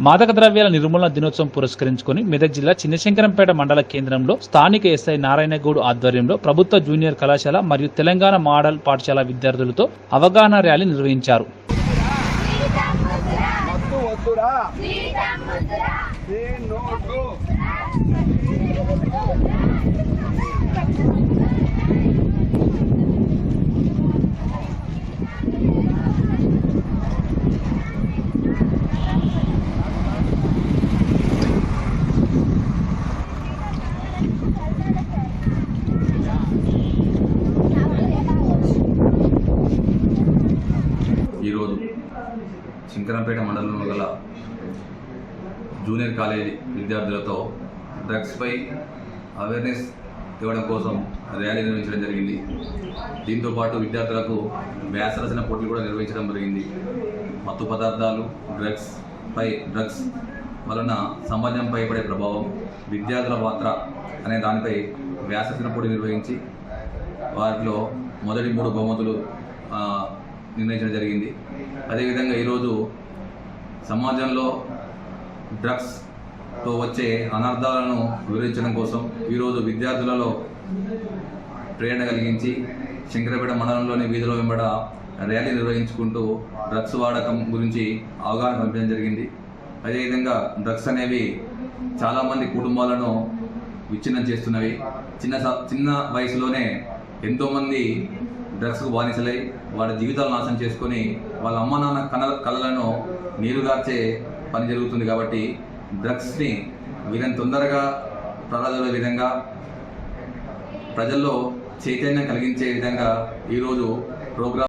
మాదక ద్రవ్యాల నిర్మూలన దినోత్సవం పురస్కరించుకొని మెదక్ జిల్లా చిన్నశంకరంపేట మండల కేంద్రంలో స్థానిక ఎస్ఐ నారాయణగౌడ్ ఆధ్వర్యంలో ప్రభుత్వ జూనియర్ కళాశాల మరియు తెలంగాణ మోడల్ పాఠశాల విద్యార్థులతో అవగాహన ర్యాలీ నిర్వహించారు. ఈరోజు శంకరంపేట మండలంలో గల జూనియర్ కాలేజీ విద్యార్థులతో డ్రగ్స్పై అవేర్నెస్ ఇవ్వడం కోసం ర్యాలీ నిర్వహించడం జరిగింది. దీంతో పాటు విద్యార్థులకు వ్యాసరచన పోటీలు కూడా నిర్వహించడం జరిగింది. మత్తు పదార్థాలు డ్రగ్స్ పై డ్రగ్స్ వలన సమాజంపై పడే ప్రభావం విద్యార్థుల పాత్ర అనే దానిపై వ్యాసరచన పోటీ నిర్వహించి వాటిలో మొదటి మూడు బహుమతులు నిర్ణయించడం జరిగింది. అదేవిధంగా ఈరోజు సమాజంలో డ్రగ్స్తో వచ్చే అనర్థాలను వివరించడం కోసం ఈరోజు విద్యార్థులలో ప్రేరణ కలిగించి శంకరపేట మండలంలోని వీధుల వెంబడ ర్యాలీ నిర్వహించుకుంటూ డ్రగ్స్ వాడకం గురించి అవగాహన కల్పించడం జరిగింది. అదేవిధంగా డ్రగ్స్ అనేవి చాలామంది కుటుంబాలను విచ్ఛిన్నం చేస్తున్నవి. చిన్న స- చిన్న వయసులోనే ఎంతోమంది డ్రగ్స్కు బానిసలై వాళ్ళ జీవితాలు నాశనం చేసుకొని వాళ్ళ అమ్మ నాన్న కన కళలను నీరుగార్చే పని జరుగుతుంది కాబట్టి డ్రగ్స్ని వీళ్ళని తొందరగా ప్రజల విధంగా ప్రజల్లో చైతన్యం కలిగించే విధంగా ఈరోజు ప్రోగ్రాం